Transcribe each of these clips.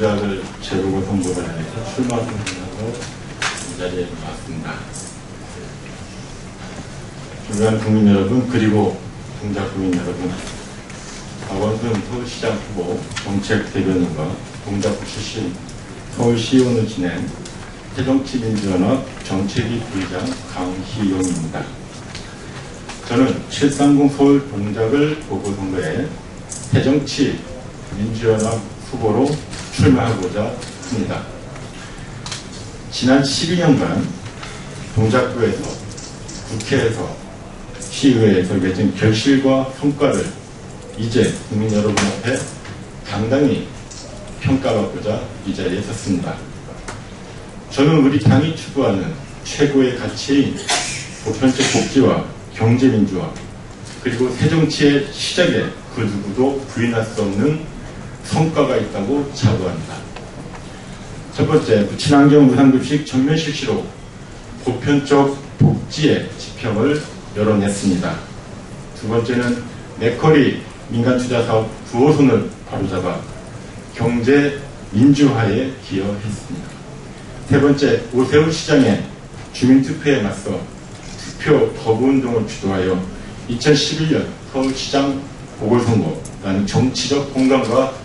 동작을 재보고 선거를 해서 출마 선언하고 이 자리에 왔습니다. 중요한 국민 여러분 그리고 동작 국민 여러분 박원순 서울시장 후보 정책 대변인과 동작구 출신 서울시의원을 지낸 새정치민주연합 정책위 부의장 강희용입니다. 저는 730 서울 동작을 보궐선거에 새정치 민주연합 후보로 출마하고자 합니다. 지난 12년간 동작구에서 국회에서 시의회에서 맺은 결실과 성과를 이제 국민 여러분 앞에 당당히 평가받고자 이 자리에 섰습니다. 저는 우리 당이 추구하는 최고의 가치인 보편적 복지와 경제민주화 그리고 새정치의 시작에 그 누구도 부인할 수 없는 성과가 있다고 자부합니다. 첫 번째, 친환경 무상급식 전면 실시로 보편적 복지의 지평을 열어냈습니다. 두 번째는 맥커리 민간투자사업 9호선을 바로잡아 경제 민주화에 기여했습니다. 세 번째, 오세훈 시장의 주민투표에 맞서 투표 거부운동을 주도하여 2011년 서울시장 보궐선거라는 정치적 공간과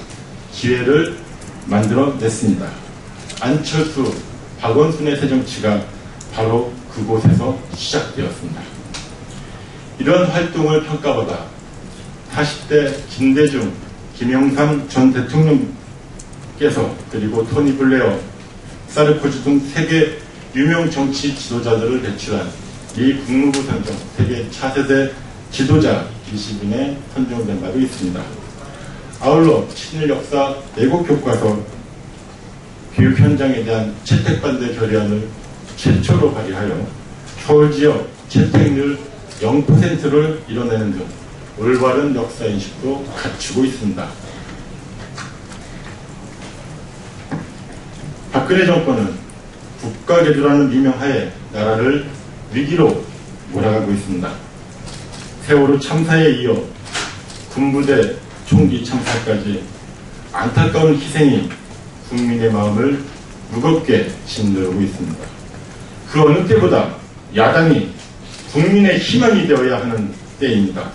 기회를 만들어냈습니다. 안철수, 박원순의 새 정치가 바로 그곳에서 시작되었습니다. 이런 활동을 평가받아 40대 김대중, 김영삼 전 대통령께서 그리고 토니 블레어, 사르코지 등 세계 유명 정치 지도자들을 배출한 미 국무부 선정 세계 차세대 지도자 20인에 선정된 바도 있습니다. 아울러 친일 역사 왜곡 교과서 교육 현장에 대한 채택 반대 결의안을 최초로 발의하여 서울 지역 채택률 0%를 이뤄내는 등 올바른 역사 인식도 갖추고 있습니다. 박근혜 정권은 국가 개조라는 미명하에 나라를 위기로 몰아가고 있습니다. 세월호 참사에 이어 군부대 총기 참사까지 안타까운 희생이 국민의 마음을 무겁게 짓누르고 있습니다. 그 어느 때보다 야당이 국민의 희망이 되어야 하는 때입니다.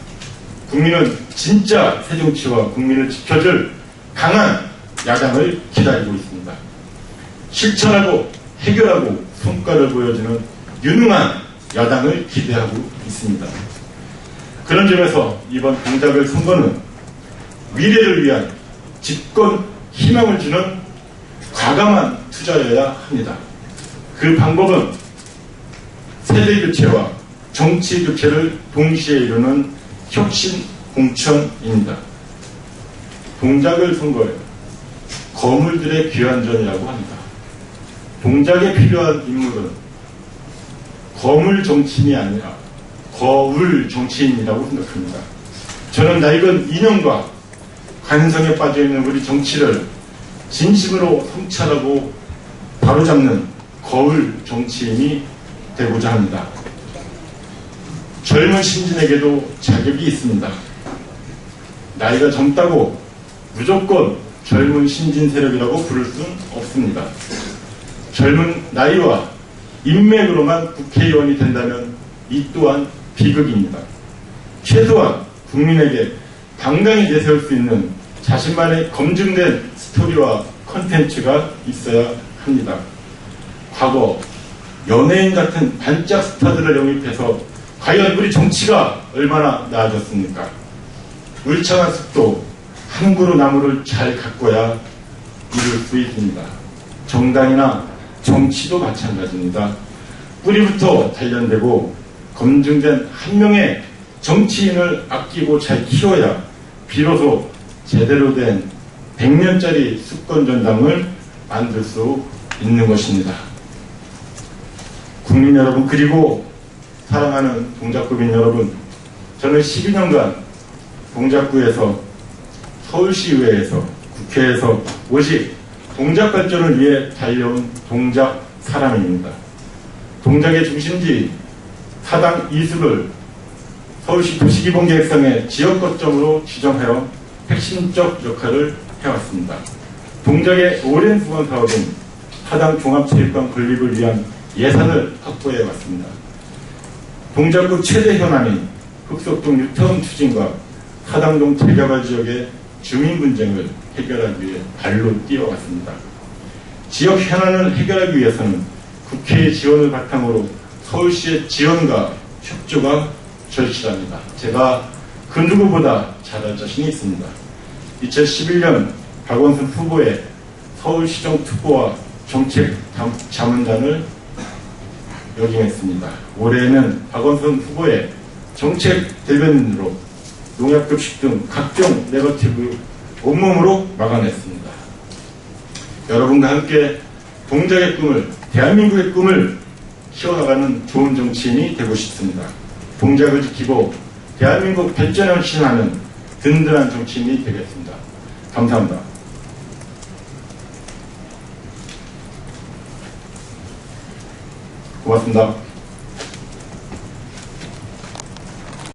국민은 진짜 새정치와 국민을 지켜줄 강한 야당을 기다리고 있습니다. 실천하고 해결하고 성과를 보여주는 유능한 야당을 기대하고 있습니다. 그런 점에서 이번 동작을 선거는 미래를 위한 집권 희망을 주는 과감한 투자여야 합니다. 그 방법은 세대 교체와 정치 교체를 동시에 이루는 혁신 공천입니다. 동작을 선거해 거물들의 귀환전이라고 합니다. 동작에 필요한 인물은 거물 정치인이 아니라 거울 정치인이라고 생각합니다. 저는 낡은 인형과 관성에 빠져있는 우리 정치를 진심으로 성찰하고 바로잡는 거울 정치인이 되고자 합니다. 젊은 신진에게도 자격이 있습니다. 나이가 젊다고 무조건 젊은 신진 세력이라고 부를 수는 없습니다. 젊은 나이와 인맥으로만 국회의원이 된다면 이 또한 비극입니다. 최소한 국민에게 당당히 내세울 수 있는 자신만의 검증된 스토리와 컨텐츠가 있어야 합니다. 과거 연예인 같은 반짝 스타들을 영입해서 과연 우리 정치가 얼마나 나아졌습니까? 울창한 한 그루 나무를 잘 가꿔야 이룰 수 있습니다. 정당이나 정치도 마찬가지입니다. 뿌리부터 단련되고 검증된 한 명의 정치인을 아끼고 잘 키워야 비로소 제대로 된 100년짜리 수권 전당을 만들 수 있는 것입니다. 국민 여러분 그리고 사랑하는 동작구민 여러분 저는 12년간 동작구에서 서울시의회에서 국회에서 오직 동작 발전을 위해 달려온 동작 사람입니다. 동작의 중심지 사당 이수를 서울시 도시기본계획상의 지역 거점으로 지정하여 핵심적 역할을 해왔습니다. 동작의 오랜 후원 사업은 하당 종합체육관 건립을 위한 예산을 확보해 왔습니다. 동작구 최대 현안인 흑석동 유타운 추진과 하당동 재개발 지역의 주민 분쟁을 해결하기 위해 발로 뛰어왔습니다. 지역 현안을 해결하기 위해서는 국회의 지원을 바탕으로 서울시의 지원과 협조가 절실합니다. 제가 그 누구보다 잘할 자신이 있습니다. 2011년 박원순 후보의 서울시정 특보와 정책 잠- 자문단을 역임했습니다. 올해는 박원순 후보의 정책 대변인으로 농약급식 등 각종 네거티브 온몸으로 막아냈습니다. 여러분과 함께 동작의 꿈을, 대한민국의 꿈을 키워나가는 좋은 정치인이 되고 싶습니다. 동작을 지키고 대한민국 발전을 헌신하는 든든한 정치인이 되겠습니다. 감사합니다. 고맙습니다.